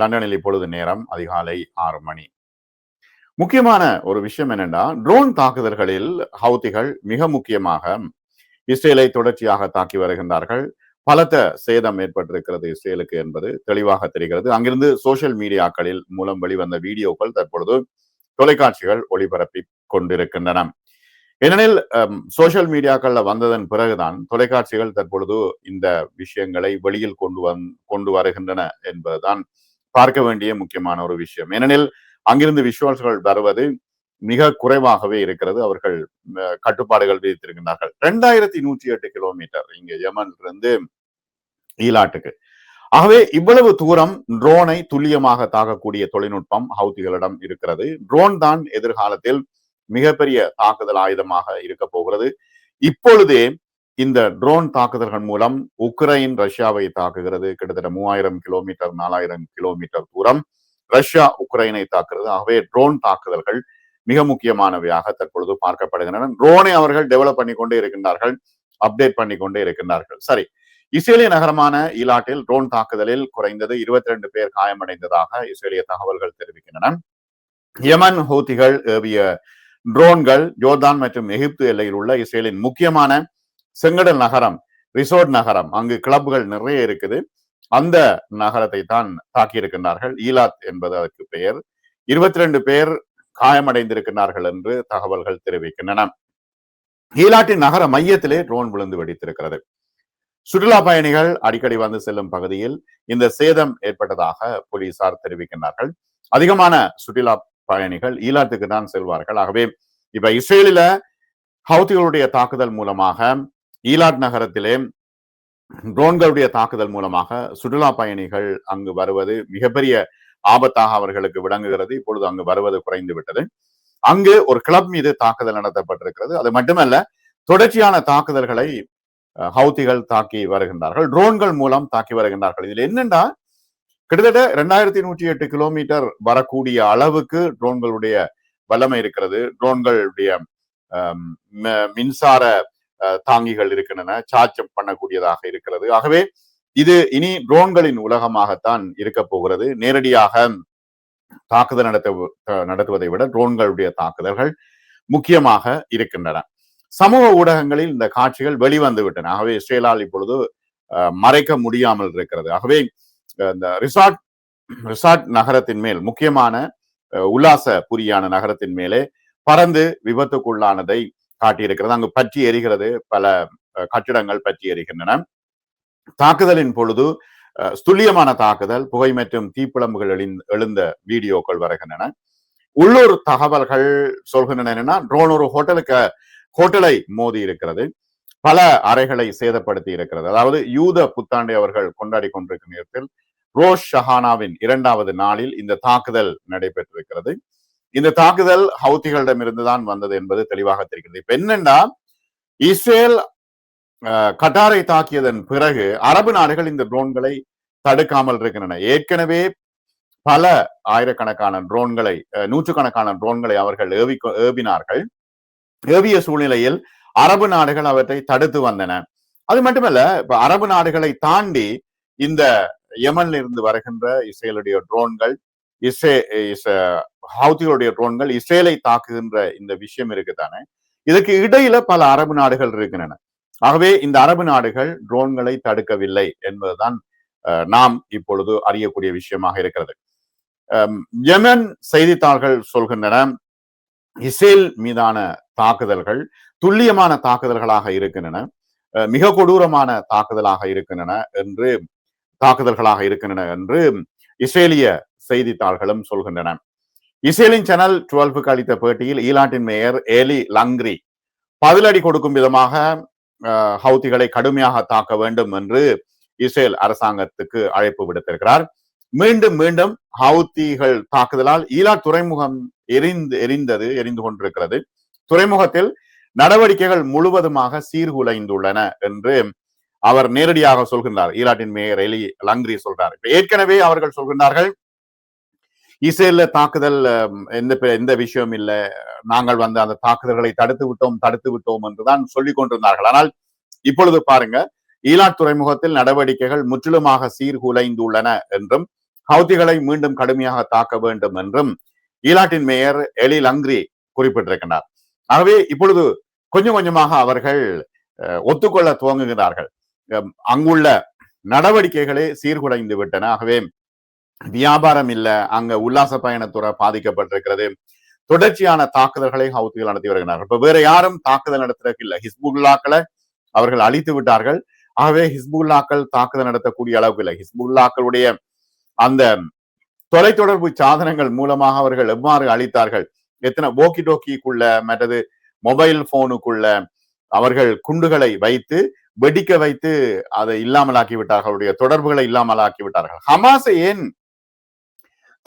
லண்டனில் இப்பொழுது நேரம் அதிகாலை ஆறு மணி. முக்கியமான ஒரு விஷயம் என்னென்னா ட்ரோன் தாக்குதல்களில் ஹவுதிகள் மிக முக்கியமாக இஸ்ரேலை தொடர்ச்சியாக தாக்கி வருகின்றார்கள். பலத்த சேதம் ஏற்பட்டிருக்கிறது இஸ்ரேலுக்கு என்பது தெளிவாக தெரிகிறது. அங்கிருந்து சோசியல் மீடியாக்களில் மூலம் வெளிவந்த வீடியோக்கள் தற்பொழுது தொலைக்காட்சிகள் ஒளிபரப்பி கொண்டிருக்கின்றன. ஏனெனில் சோசியல் மீடியாக்கள்ல வந்ததன் பிறகுதான் தொலைக்காட்சிகள் தற்பொழுது இந்த விஷயங்களை வெளியில் கொண்டு வந் கொண்டு வருகின்றன என்பதுதான் பார்க்க வேண்டிய முக்கியமான ஒரு விஷயம். ஏனெனில் அங்கிருந்து விஷுவல்ஸ்கள் வருவது மிக குறைவாகவே இருக்கிறது. அவர்கள் கட்டுப்பாடுகள் விதித்திருக்கின்றார்கள். ரெண்டாயிரத்தி நூற்றி எட்டு கிலோமீட்டர் இங்க யமன்லிருந்து ஈலாட்டுக்கு. ஆகவே இவ்வளவு தூரம் ட்ரோனை துல்லியமாக தாக்கக்கூடிய தொழில்நுட்பம் ஹவுதிகளிடம் இருக்கிறது. ட்ரோன் தான் எதிர்காலத்தில் மிகப்பெரிய தாக்குதல் ஆயுதமாக இருக்க போகிறது. இப்பொழுதே இந்த ட்ரோன் தாக்குதல்கள் மூலம் உக்ரைன் ரஷ்யாவை தாக்குகிறது. கிட்டத்தட்ட மூவாயிரம் கிலோமீட்டர் நாலாயிரம் கிலோமீட்டர் தூரம் ரஷ்யா உக்ரைனை தாக்குறது ஆகவே ட்ரோன் தாக்குதல்கள் மிக முக்கியமானவையாக தற்பொழுது பார்க்கப்படுகின்றன. ட்ரோனை அவர்கள் டெவலப் பண்ணி கொண்டே இருக்கின்றார்கள் அப்டேட் பண்ணி கொண்டே இருக்கின்றார்கள். சரி இஸ்ரேலிய நகரமான ஈலாட்டில் ட்ரோன் தாக்குதலில் குறைந்தது இருபத்தி ரெண்டு பேர் காயமடைந்ததாக இஸ்ரேலிய தகவல்கள் தெரிவிக்கின்றன. யமன் ஹூத்திகள் ஏவிய ட்ரோன்கள் ஜோர்தான் மற்றும் எகிப்து எல்லையில் உள்ள இஸ்ரேலின் முக்கியமான செங்கடல் நகரம் ரிசோர்ட் நகரம். அங்கு கிளப்புகள் நிறைய இருக்குது. அந்த நகரத்தை தான் தாக்கியிருக்கின்றார்கள். ஈலாத் என்பது அதற்கு பெயர். இருபத்தி ரெண்டு பேர் காயமடைந்திருக்கிறார்கள் என்று தகவல்கள் தெரிவிக்கின்றன. ஈலாட்டின் நகர மையத்திலே ட்ரோன் விழுந்து வெடித்திருக்கிறது. சுற்றுலா பயணிகள் அடிக்கடி வந்து செல்லும் பகுதியில் இந்த சேதம் ஏற்பட்டதாக போலீசார் தெரிவிக்கின்றார்கள். அதிகமான சுற்றுலா பயணிகள் ஈலாத்துக்கு தான் செல்வார்கள். ஆகவே இப்ப இஸ்ரேலில ஹவுதிகளுடைய தாக்குதல் மூலமாக ஈலாட் நகரத்திலே ட்ரோன்களுடைய தாக்குதல் மூலமாக சுற்றுலா பயணிகள் அங்கு வருவது மிகப்பெரிய ஆபத்தாக அவர்களுக்கு விளங்குகிறது. இப்பொழுது அங்கு வருவது குறைந்து விட்டது. அங்கு ஒரு கிளப் மீது தாக்குதல் நடத்தப்பட்டிருக்கிறது. அது மட்டுமல்ல தொடர்ச்சியான தாக்குதல்களை ஹவுத்திகள் தாக்கி வருகின்றார்கள். ட்ரோன்கள் மூலம் தாக்கி வருகின்றார்கள். இதில் என்னென்னா கிட்டத்தட்ட ரெண்டாயிரத்தி நூற்றி எட்டு கிலோமீட்டர் வரக்கூடிய அளவுக்கு ட்ரோன்களுடைய வல்லமை இருக்கிறது. ட்ரோன்களுடைய மின்சார தாங்கிகள் இருக்கின்றன சார்ஜ் பண்ணக்கூடியதாக இருக்கிறது. ஆகவே இது இனி ட்ரோன்களின் உலகமாகத்தான் இருக்க போகிறது. நேரடியாக தாக்குதல் நடத்த நடத்துவதை விட ட்ரோன்களுடைய தாக்குதல்கள் முக்கியமாக இருக்கின்றன. சமூக ஊடகங்களில் இந்த காட்சிகள் வெளிவந்து விட்டன. ஆகவே இஸ்ரேலால் இப்பொழுது மறைக்க முடியாமல் இருக்கிறது. ஆகவே இந்த ரிசார்ட் ரிசார்ட் நகரத்தின் மேல் முக்கியமான உல்லாச புரியான நகரத்தின் மேலே பறந்து விபத்துக்குள்ளானதை காட்டியிருக்கிறது. அங்கு பற்றி எரிகிறது பல கட்டிடங்கள் பற்றி எரிகின்றன. தாக்குதலின் பொழுது துல்லியமான தாக்குதல் புகை மற்றும் தீப்பிழம்புகள் எழுந்த வீடியோக்கள் வருகின்றன. உள்ளூர் தகவல்கள் சொல்கின்றன என்னன்னா ட்ரோன் ஒரு ஹோட்டலுக்கு ஹோட்டலை மோதி இருக்கிறது. பல அறைகளை சேதப்படுத்தி இருக்கிறது. அதாவது யூத புத்தாண்டை அவர்கள் கொண்டாடி கொண்டிருக்கும் நேரத்தில் ரோஷ் ஷஹானாவின் இரண்டாவது நாளில் இந்த தாக்குதல் நடைபெற்றிருக்கிறது. இந்த தாக்குதல் ஹவுத்திகளிடமிருந்து தான் வந்தது என்பது தெளிவாக தெரிகிறது. இப்ப என்னன்னா இஸ்ரேல் கட்டாரை தாக்கியதன் பிறகு அரபு நாடுகள் இந்த ட்ரோன்களை தடுக்காமல் இருக்கின்றன. ஏற்கனவே பல ஆயிரக்கணக்கான ட்ரோன்களை நூற்றுக்கணக்கான ட்ரோன்களை அவர்கள் ஏவி ஏவினார்கள். ஏவிய சூழ்நிலையில் அரபு நாடுகள் அவற்றை தடுத்து வந்தன. அது மட்டுமல்ல இப்ப அரபு நாடுகளை தாண்டி இந்த யமன்ல இருந்து வருகின்ற இஸ்ரேலுடைய ட்ரோன்கள் இஸ்ரே ஹவுதிகளுடைய ட்ரோன்கள் இஸ்ரேலை தாக்குகின்ற இந்த விஷயம் இருக்குதானே? இதுக்கு இடையில பல அரபு நாடுகள் இருக்கின்றன. ஆகவே இந்த அரபு நாடுகள் ட்ரோன்களை தடுக்கவில்லை என்பதுதான் நாம் இப்பொழுது அறியக்கூடிய விஷயமாக இருக்கிறது. யமன் செய்தித்தாள்கள் சொல்கின்றன இஸ்ரேல் மீதான தாக்குதல்கள் துல்லியமான தாக்குதல்களாக இருக்கின்றன மிக கொடூரமான தாக்குதலாக இருக்கின்றன என்று தாக்குதல்களாக இருக்கின்றன என்று இஸ்ரேலிய செய்தித்தாள்களும் சொல்கின்றன. இஸ்ரேலின் சேனல் டுவெல்வுக்கு அளித்த பேட்டியில் ஈலாட்டின் மேயர் ஏலி லங்க்ரி பதிலடி கொடுக்கும் விதமாக ஹவுதிகளை கடுமையாக தாக்க வேண்டும் என்று இஸ்ரேல் அரசாங்கத்துக்கு அழைப்பு விடுத்திருக்கிறார். மீண்டும் மீண்டும் ஹவுத்திகள் தாக்குதலால் ஈலாட் துறைமுகம் எரிந்து எரிந்தது எரிந்து கொண்டிருக்கிறது. துறைமுகத்தில் நடவடிக்கைகள் முழுவதுமாக சீர்குலைந்துள்ளன என்று அவர் நேரடியாக சொல்கின்றார். ஈராட்டின் மேயர் எலி லங்க்ரி சொல்றார். ஏற்கனவே அவர்கள் சொல்கின்றார்கள் இஸ்ரேல தாக்குதல் எந்த எந்த விஷயம் இல்லை. நாங்கள் வந்து அந்த தாக்குதல்களை தடுத்து விட்டோம் தடுத்து விட்டோம் என்றுதான் சொல்லிக் கொண்டிருந்தார்கள். ஆனால் இப்பொழுது பாருங்க ஈலாட் துறைமுகத்தில் நடவடிக்கைகள் முற்றிலுமாக சீர்குலைந்துள்ளன என்றும் ஹவுதிகளை மீண்டும் கடுமையாக தாக்க வேண்டும் என்றும் ஈலாட்டின் மேயர் எலி லங்க்ரி குறிப்பிட்டிருக்கிறார் ஆகவே இப்பொழுது கொஞ்சம் கொஞ்சமாக அவர்கள் ஒத்துக்கொள்ள துவங்குகிறார்கள். அங்குள்ள நடவடிக்கைகளே சீர்குலைந்து விட்டன. ஆகவே வியாபாரம் இல்ல அங்க உல்லாச பயணத்துறை பாதிக்கப்பட்டிருக்கிறது. தொடர்ச்சியான தாக்குதல்களை ஹவுத்திகள் நடத்தி வருகிறார்கள். இப்ப வேற யாரும் தாக்குதல் நடத்துறதுக்கு இல்லை. ஹிஸ்புல்லாக்களை அவர்கள் அழித்து விட்டார்கள். ஆகவே ஹிஸ்புல்லாக்கள் தாக்குதல் நடத்தக்கூடிய அளவுக்கு இல்லை. ஹிஸ்புல்லாக்களுடைய அந்த தொலைத்தொடர்பு சாதனங்கள் மூலமாக அவர்கள் எவ்வாறு அழித்தார்கள்? எத்தனை போக்கி டோக்கிக்குள்ள மற்றது மொபைல் போனுக்குள்ள அவர்கள் குண்டுகளை வைத்து வெடிக்க வைத்து அதை இல்லாமலாக்கி விட்டார்களுடைய தொடர்புகளை இல்லாமலாக்கி விட்டார்கள். ஹமாஸை ஏன்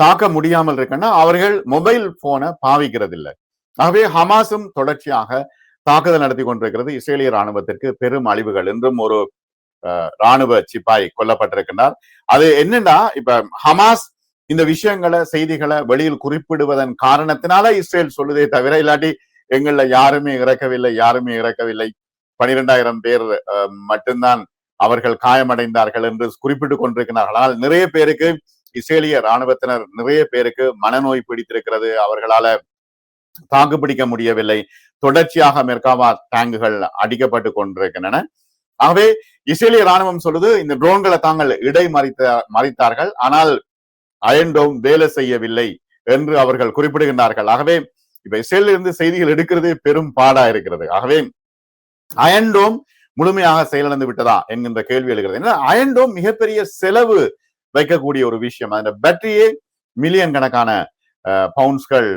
தாக்க முடியாமல் இருக்குன்னா அவர்கள் மொபைல் போனை பாவிக்கிறதில்லை. ஆகவே ஹமாஸும் தொடர்ச்சியாக தாக்குதல் நடத்தி கொண்டிருக்கிறது. இஸ்ரேலிய ராணுவத்திற்கு பெரும் அழிவுகள். என்றும் ஒரு ராணுவ சிப்பாய் கொல்லப்பட்டிருக்கின்றார். அது என்னன்னா இப்ப ஹமாஸ் இந்த விஷயங்களை செய்திகளை வெளியில் குறிப்பிடுவதன் காரணத்தினால இஸ்ரேல் சொல்லுதே தவிர இல்லாட்டி எங்கள யாருமே இறக்கவில்லை யாருமே இறக்கவில்லை. பனிரெண்டாயிரம் பேர் மட்டும்தான் அவர்கள் காயமடைந்தார்கள் என்று குறிப்பிட்டுக் கொண்டிருக்கிறார்கள். ஆனால் நிறைய பேருக்கு இஸ்ரேலிய ராணுவத்தினர் நிறைய பேருக்கு மனநோய் பிடித்திருக்கிறது. அவர்களால தாக்கு பிடிக்க முடியவில்லை. தொடர்ச்சியாக மெர்காவா டேங்குகள் அடிக்கப்பட்டு கொண்டிருக்கின்றன. ஆகவே இஸ்ரேலிய ராணுவம் சொல்லுது இந்த ட்ரோன்களை தாங்கள் இடை மறித்த மறித்தார்கள். ஆனால் அயன்டோம் வேலை செய்யவில்லை என்று அவர்கள் குறிப்பிடுகின்றார்கள். ஆகவே இப்ப இஸ்ரேலில் இருந்து செய்திகள் எடுக்கிறது பெரும் பாடா இருக்கிறது. ஆகவே அயன்டோம் முழுமையாக செயலிழந்து விட்டதா என்கின்ற கேள்வி எழுகிறது. ஏன்னா அயன்டோம் மிகப்பெரிய செலவு வைக்கக்கூடிய ஒரு விஷயம். அந்த பேட்டரியே மில்லியன் கணக்கான பவுண்ட்ஸ்கள்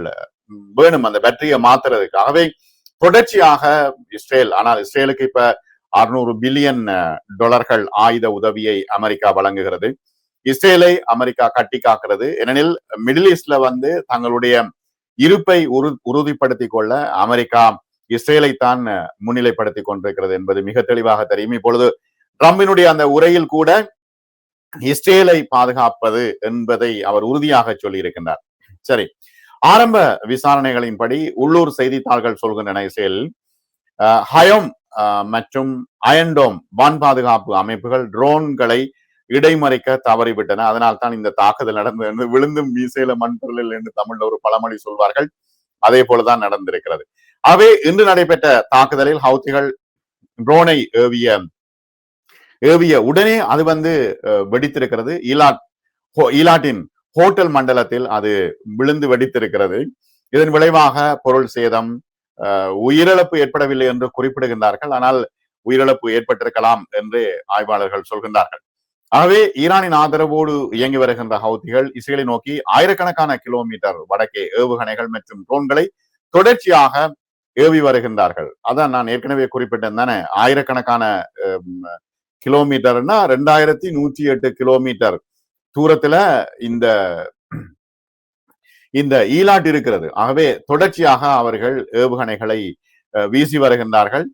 வேணும். அந்த பேட்டரியை மாத்துறதுக்கு ஆகவே தொடர்ச்சியாக இஸ்ரேல் ஆனால் இஸ்ரேலுக்கு இப்ப அறுநூறு பில்லியன் டாலர்கள் ஆயுத உதவியை அமெரிக்கா வழங்குகிறது. இஸ்ரேலை அமெரிக்கா கட்டி காக்கிறது. ஏனெனில் மிடில் ஈஸ்ட்ல வந்து தங்களுடைய இருப்பை உறு உறுதிப்படுத்தி கொள்ள அமெரிக்கா இஸ்ரேலை தான் முன்னிலைப்படுத்தி கொண்டிருக்கிறது என்பது மிக தெளிவாக தெரியும். இப்பொழுது ட்ரம்பினுடைய அந்த உரையில் கூட இஸ்ரேலை பாதுகாப்பது என்பதை அவர் உறுதியாக சொல்லியிருக்கின்றார். சரி ஆரம்ப விசாரணைகளின்படி உள்ளூர் செய்தித்தாள்கள் சொல்கின்றன இஸ்ரேல் ஹயோம் மற்றும் அயன்டோம் வான் பாதுகாப்பு அமைப்புகள் ட்ரோன்களை இடைமறைக்க தவறிவிட்டன. அதனால் தான் இந்த தாக்குதல் நடந்தது விழுந்தும் மீசையில மண்பொருளில் என்று தமிழ்ல ஒரு பழமொழி சொல்வார்கள். அதே போலதான் நடந்திருக்கிறது. அவை இன்று நடைபெற்ற தாக்குதலில் ஹவுத்திகள் ட்ரோனை ஏவிய ஏவிய உடனே அது வந்து வெடித்திருக்கிறது. ஈலாட் ஈலாட்டின் ஹோட்டல் மண்டலத்தில் அது விழுந்து வெடித்திருக்கிறது. இதன் விளைவாக பொருள் சேதம் உயிரிழப்பு ஏற்படவில்லை என்று குறிப்பிடுகின்றார்கள். ஆனால் உயிரிழப்பு ஏற்பட்டிருக்கலாம் என்று ஆய்வாளர்கள் சொல்கின்றார்கள். ஆகவே ஈரானின் ஆதரவோடு இயங்கி வருகின்ற ஹவுதிகள் இஸ்ரேலை நோக்கி ஆயிரக்கணக்கான கிலோமீட்டர் வடக்கே ஏவுகணைகள் மற்றும் ட்ரோன்களை தொடர்ச்சியாக ஏவி வருகின்றார்கள். அதான் நான் ஏற்கனவே குறிப்பிட்டேன் தானே. ஆயிரக்கணக்கான கிலோமீட்டர்னா ரெண்டாயிரத்தி நூத்தி எட்டு கிலோமீட்டர் தூரத்துல இந்த இந்த ஈலாட் இருக்கிறது. ஆகவே தொடர்ச்சியாக அவர்கள் ஏவுகணைகளை வீசி வருகின்றார்கள்.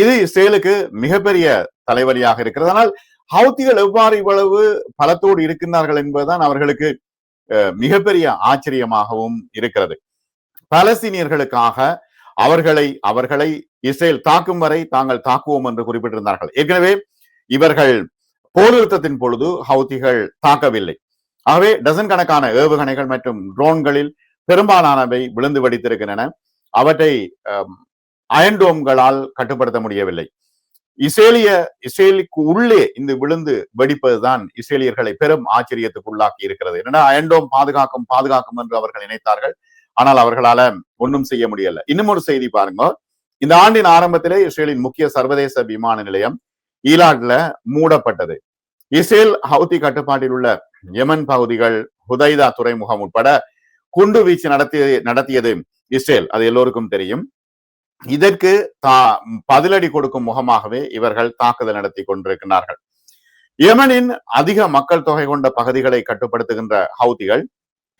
இது இஸ்ரேலுக்கு மிகப்பெரிய தலைவலியாக இருக்கிறது. ஆனால் ஹவுத்திகள் எவ்வாறு இவ்வளவு பலத்தோடு இருக்கின்றார்கள் என்பதுதான் அவர்களுக்கு மிகப்பெரிய ஆச்சரியமாகவும் இருக்கிறது. பலஸ்தீனியர்களுக்காக அவர்களை அவர்களை இஸ்ரேல் தாக்கும் வரை தாங்கள் தாக்குவோம் என்று குறிப்பிட்டிருந்தார்கள். ஏற்கனவே இவர்கள் போர் நிறுத்தத்தின் பொழுது ஹவுதிகள் தாக்கவில்லை. ஆகவே டசன் கணக்கான ஏவுகணைகள் மற்றும் ட்ரோன்களில் பெரும்பாலானவை விழுந்து வெடித்திருக்கின்றன. அவற்றை அயன்டோம்களால் கட்டுப்படுத்த முடியவில்லை. இஸ்ரேலிய இஸ்ரேலுக்கு உள்ளே இந்த விழுந்து வெடிப்பதுதான் இஸ்ரேலியர்களை பெரும் ஆச்சரியத்துக்கு உள்ளாக்கி இருக்கிறது. என்னன்னா அயன்டோம் பாதுகாக்கும் பாதுகாக்கும் என்று அவர்கள் நினைத்தார்கள். ஆனால் அவர்களால ஒன்றும் செய்ய முடியல. இன்னும் ஒரு செய்தி பாருங்க. இந்த ஆண்டின் ஆரம்பத்திலே இஸ்ரேலின் முக்கிய சர்வதேச விமான நிலையம் ஈலாட்ல மூடப்பட்டது. இஸ்ரேல் ஹவுதி கட்டுப்பாட்டில் உள்ள யமன் பகுதிகள் ஹுதைதா துறைமுகம் உட்பட குண்டு வீச்சு நடத்திய நடத்தியது இஸ்ரேல். அது எல்லோருக்கும் தெரியும். இதற்கு தா பதிலடி கொடுக்கும் முகமாகவே இவர்கள் தாக்குதல் நடத்தி கொண்டிருக்கிறார்கள் யமனின் அதிக மக்கள் தொகை கொண்ட பகுதிகளை கட்டுப்படுத்துகின்ற ஹவுதிகள்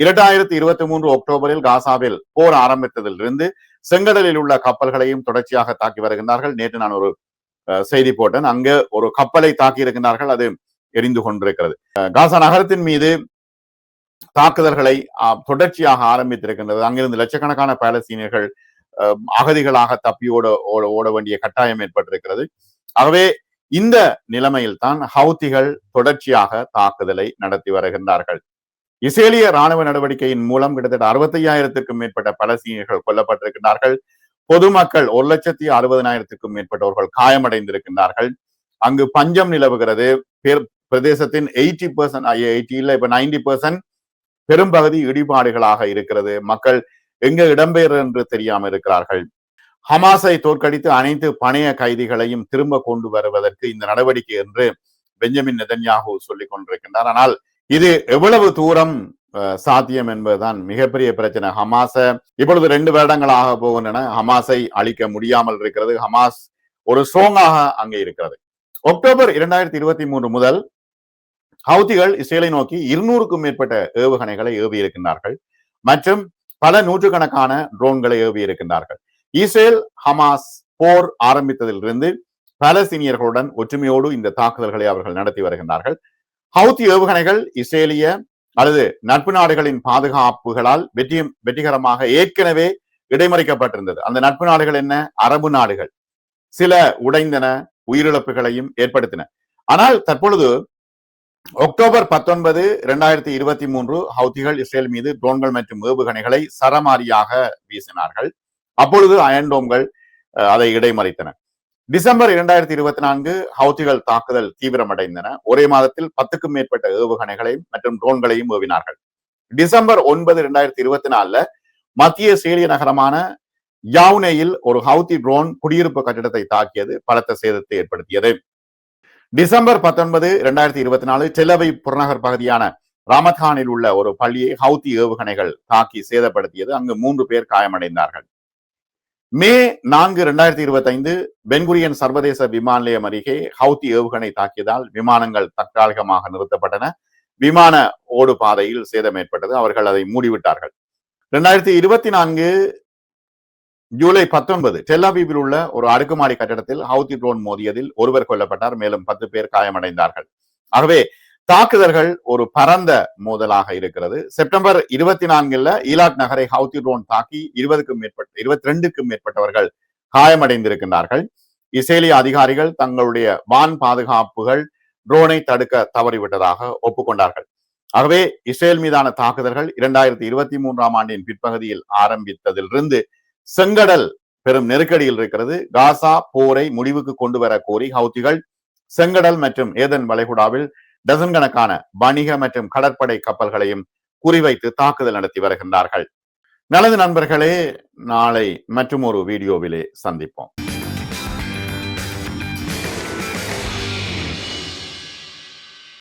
இரண்டாயிரத்தி இருபத்தி மூன்று அக்டோபரில் காசாவில் போர் ஆரம்பித்ததிலிருந்து செங்கடலில் உள்ள கப்பல்களையும் தொடர்ச்சியாக தாக்கி வருகின்றார்கள். நேற்று நான் ஒரு செய்தி போட்டேன். அங்கு ஒரு கப்பலை தாக்கி இருக்கின்றார்கள் அது எரிந்து கொண்டிருக்கிறது. காசா நகரத்தின் மீது தாக்குதல்களை தொடர்ச்சியாக ஆரம்பித்திருக்கின்றது. அங்கிருந்து லட்சக்கணக்கான பாலஸ்தீனியர்கள் அகதிகளாக தப்பி ஓட ஓட வேண்டிய கட்டாயம் ஏற்பட்டிருக்கிறது. ஆகவே இந்த நிலைமையில் தான் ஹவுத்திகள் தொடர்ச்சியாக தாக்குதலை நடத்தி வருகின்றார்கள். இஸ்ரேலிய ராணுவ நடவடிக்கையின் மூலம் கிட்டத்தட்ட அறுபத்தையாயிரத்திற்கும் மேற்பட்ட பலஸ்தீனியர்கள் கொல்லப்பட்டிருக்கிறார்கள் பொதுமக்கள் ஒரு லட்சத்தி அறுபதனாயிரத்திற்கும் மேற்பட்டவர்கள் காயமடைந்திருக்கின்றார்கள். அங்கு பஞ்சம் நிலவுகிறது. பிரதேசத்தின் எயிட்டி பர்சன்ட் எயிட்டி இல்ல இப்ப நைன்டி பர்சன்ட் பெரும்பகுதி இடிபாடுகளாக இருக்கிறது. மக்கள் எங்க இடம்பெயர் என்று தெரியாமல் இருக்கிறார்கள். ஹமாஸை தோற்கடித்து அனைத்து பணைய கைதிகளையும் திரும்ப கொண்டு வருவதற்கு இந்த நடவடிக்கை என்று பெஞ்சமின் நெதன்யாகு சொல்லிக் கொண்டிருக்கின்றார் ஆனால் இது எவ்வளவு தூரம் சாத்தியம் என்பதுதான் மிகப்பெரிய பிரச்சனை. ஹமாஸ இப்பொழுது ரெண்டு வருடங்களாக போகின்றன ஹமாஸை அழிக்க முடியாமல் இருக்கிறது. ஹமாஸ் ஒரு ஸ்ட்ராங்காக அங்கே இருக்கிறது. அக்டோபர் இரண்டாயிரத்தி இருபத்தி மூன்று முதல் ஹவுதிகள் இஸ்ரேலை நோக்கி இருநூறுக்கும் மேற்பட்ட ஏவுகணைகளை ஏவி இருக்கின்றார்கள் மற்றும் பல நூற்றுக்கணக்கான ட்ரோன்களை ஏவி இருக்கின்றார்கள் இஸ்ரேல் ஹமாஸ் போர் ஆரம்பித்ததிலிருந்து பலஸ்தீனியர்களுடன் ஒற்றுமையோடு இந்த தாக்குதல்களை அவர்கள் நடத்தி வருகின்றார்கள். ஹவுதி ஏவுகணைகள் இஸ்ரேலிய அல்லது நட்பு நாடுகளின் பாதுகாப்புகளால் வெற்றி வெற்றிகரமாக ஏற்கனவே இடைமறிக்கப்பட்டிருந்தது. அந்த நட்பு நாடுகள் என்ன? அரபு நாடுகள். சில உடைந்தன உயிரிழப்புகளையும் ஏற்படுத்தின. ஆனால் தற்பொழுது அக்டோபர் பத்தொன்பது இரண்டாயிரத்தி இருபத்தி மூன்று ஹவுதிகள் இஸ்ரேல் மீது ட்ரோன்கள் மற்றும் ஏவுகணைகளை சரமாரியாக வீசினார்கள். அப்பொழுது அயன்டோம்கள் அதை இடைமறித்தன. டிசம்பர் இரண்டாயிரத்தி இருபத்தி நான்கு ஹவுதிகள் தாக்குதல் தீவிரமடைந்தன. ஒரே மாதத்தில் பத்துக்கும் மேற்பட்ட ஏவுகணைகளையும் மற்றும் ட்ரோன்களையும் ஏவினார்கள். டிசம்பர் ஒன்பது இரண்டாயிரத்தி இருபத்தி நாலுல மத்திய சேலிய நகரமான யாவுனேயில் ஒரு ஹவுதி ட்ரோன் குடியிருப்பு கட்டிடத்தை தாக்கியது. பலத்த சேதத்தை ஏற்படுத்தியது. டிசம்பர் பத்தொன்பது இரண்டாயிரத்தி இருபத்தி நாலு செல்லவை புறநகர் பகுதியான ராமத்கானில் உள்ள ஒரு பள்ளியை ஹவுதி ஏவுகணைகள் தாக்கி சேதப்படுத்தியது. அங்கு மூன்று பேர் காயமடைந்தார்கள். மே நான்கு இரண்டாயிரத்தி இருபத்தி ஐந்து பென்குரியன் சர்வதேச விமான நிலையம் அருகே ஹவுதி ஏவுகணை தாக்கியதால் விமானங்கள் தற்காலிகமாக நிறுத்தப்பட்டன. விமான ஓடு பாதையில் சேதம் ஏற்பட்டது. அவர்கள் அதை மூடிவிட்டார்கள். இரண்டாயிரத்தி இருபத்தி நான்கு ஜூலை பத்தொன்பது டெல்லாபீபில் உள்ள ஒரு அடுக்குமாடி கட்டடத்தில் ஹவுதி ட்ரோன் மோதியதில் ஒருவர் கொல்லப்பட்டார். மேலும் பத்து பேர் காயமடைந்தார்கள். ஆகவே தாக்குதல்கள் ஒரு பரந்த மோதலாக இருக்கிறது. செப்டம்பர் இருபத்தி நான்குல ஈலாட் நகரை ஹவுதி ட்ரோன் தாக்கி இருபதுக்கும் மேற்பட்ட இருபத்தி ரெண்டுக்கும் மேற்பட்டவர்கள் காயமடைந்திருக்கின்றார்கள். இஸ்ரேலிய அதிகாரிகள் தங்களுடைய வான் பாதுகாப்புகள் ட்ரோனை தடுக்க தவறிவிட்டதாக ஒப்புக்கொண்டார்கள். ஆகவே இஸ்ரேல் மீதான தாக்குதல்கள் இரண்டாயிரத்தி இருபத்தி மூன்றாம் ஆண்டின் பிற்பகுதியில் ஆரம்பித்ததிலிருந்து செங்கடல் பெரும் நெருக்கடியில் இருக்கிறது. காசா போரை முடிவுக்கு கொண்டு வர கோரி ஹவுத்திகள் செங்கடல் மற்றும் ஏதன் வளைகுடாவில் டசன் கணக்கான வணிக மற்றும் கடற்படை கப்பல்களையும் குறிவைத்து தாக்குதல் நடத்தி வருகின்றார்கள். நல்லது நண்பர்களே நாளை மற்றும் ஒரு வீடியோவிலே சந்திப்போம்.